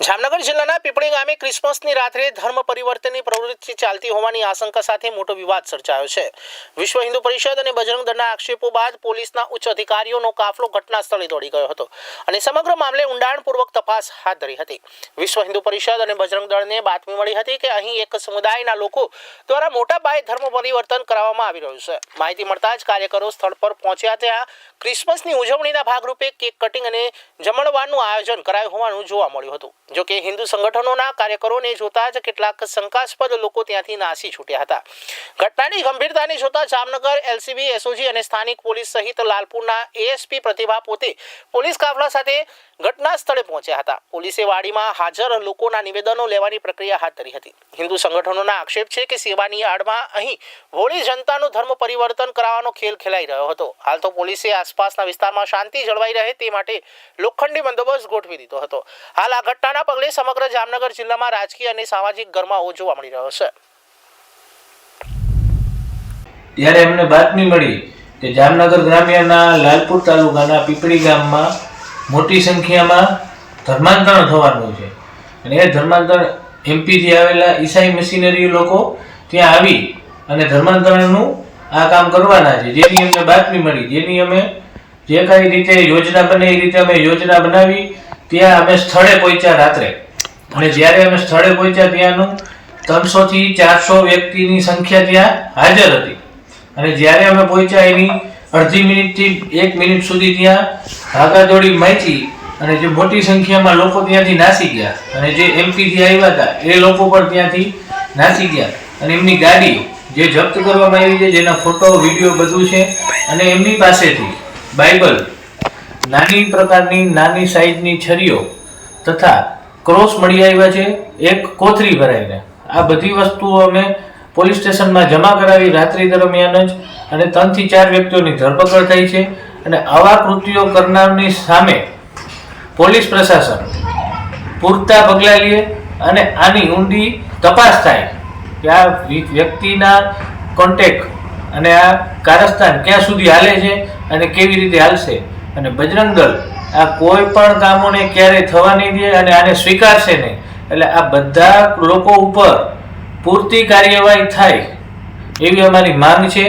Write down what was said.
જામનગર જિલ્લાના પીપળી ગામે ક્રિસમસની રાત્રે ધર્મ પરિવર્તનની પ્રવૃત્તિ ચાલતી હોવાની આશંકા સાથે મોટો વિવાદ સર્જાયો છે. વિશ્વ હિન્દુ પરિષદ અને બજરંગ દળના આક્ષેપો બાદ પોલીસના ઉચ્ચ અધિકારીઓનો કાફલો ઘટના સ્થળે દોડી ગયો હતો અને સમગ્ર મામલે ઊંડાણપૂર્વક તપાસ હાથ ધરી હતી. વિશ્વ હિન્દુ પરિષદ અને બજરંગ દળને બાતમી મળી હતી કે અહીં એક સમુદાયના લોકો દ્વારા મોટા પાયે ધર્મ પરિવર્તન કરાવવામાં આવી રહ્યું છે. માહિતી મળતા જ કાર્યકરો સ્થળ પર પહોંચ્યા ત્યાં ક્રિસમસની ઉજવણીના ભાગરૂપે કેક કટિંગ અને જમણવારનું આયોજન કરાયું હોવાનું જોવા મળ્યું હતું. જો કે હિન્દુ સંગઠનોના કાર્યકરોને જોતા જ કેટલાક શંકાસ્પદ લોકો ત્યાંથી નાસી છૂટ્યા હતા. ઘટનાની ગંભીરતાને જોતા જામનગર, એલસીબી, એસઓજી અને સ્થાનિક પોલીસ સહિત લાલપુરના એએસપી પ્રતિભા પોતે પોલીસ કાફલા સાથે ઘટના સ્થળે પહોંચ્યા હતા. પોલીસે વાડીમાં હાજર લોકોના નિવેદનો લેવાની પ્રક્રિયા હાથ ધરી હતી. હિન્દુ સંગઠનોના આક્ષેપ છે કે સેવાની આડમાં અહીં હોળી જનતાનું ધર્મ પરિવર્તન કરાવવાનો ખેલ ખેલાઈ રહ્યો હતો. હાલ તો પોલીસે આસપાસના વિસ્તારમાં શાંતિ જળવાઈ રહે તે માટે લોખંડી બંદોબસ્ત ગોઠવી દીધો હતો. હાલ આ ઘટનાના પગલે સમગ્ર જામનગર જિલ્લામાં રાજકીય અને સામાજિક ગરમાવો જોવા મળી રહ્યો છે. ત્યારે એમને બાતમી મળી કે જામનગર ગ્રામ્યના લાલપુર તાલુકાના પીપળી ગામમાં મોટી સંખ્યામાં ધર્માંતરણ થવાનું છે. અને એ ધર્માંતરણ એમપીથી આવેલા ઈસાઈ મશીનરી લોકો ત્યાં આવી અને ધર્માંતરણનું આ કામ કરવાના છે. જેની અમને બાતમી મળી. જેની અમે જે કઈ રીતે યોજના બને એ રીતે અમે યોજના બનાવી ત્યાં અમે સ્થળે પહોંચ્યા રાત્રે. અને જ્યારે અમે સ્થળે પહોંચ્યા ત્યાંનું ત્રણસો થી ચારસો વ્યક્તિની સંખ્યા ત્યાં હાજર હતી. અને જ્યારે અમે પહોંચ્યા એની અડધી મિનિટથી એક મિનિટ સુધી ત્યાં ભાગાદોડી માચી અને જે મોટી સંખ્યામાં લોકો ત્યાંથી નાસી ગયા અને જે એમપીથી આવ્યા હતા, એ લોકો પણ ત્યાંથી નાસી ગયા. અને એમની ગાડી જે જપ્ત કરવામાં આવી છે, જેના ફોટો, વીડિયો બધું છે અને એમની પાસેથી બાઇબલ નાની પ્રકારની નાની સાઈઝની છરીઓ તથા ક્રોસ મળી આવ્યા છે, એક કોથરી ભરાઈને. આ બધી વસ્તુઓ અમે પોલીસ સ્ટેશનમાં જમા કરાવી રાત્રિ દરમિયાન જ અને ત્રણથી ચાર વ્યક્તિઓની ધરપકડ થઈ છે અને આવા કૃત્યો કરનારની સામે પોલીસ પ્રશાસન પૂરતા પગલાં લે અને આની ઊંડી તપાસ થાય કે આ વ્યક્તિના કોન્ટેક અને આ કારસ્તાન ક્યાં સુધી હાલે છે અને કેવી રીતે હાલશે. અને બજરંગ દળ આ કોઈ પણ કામોને ક્યારેય થવા નહીં દે અને આને સ્વીકારશે નહીં. એટલે આ બધા લોકો ઉપર પૂરતી કાર્યવાહી થાય એવી અમારી માંગ છે.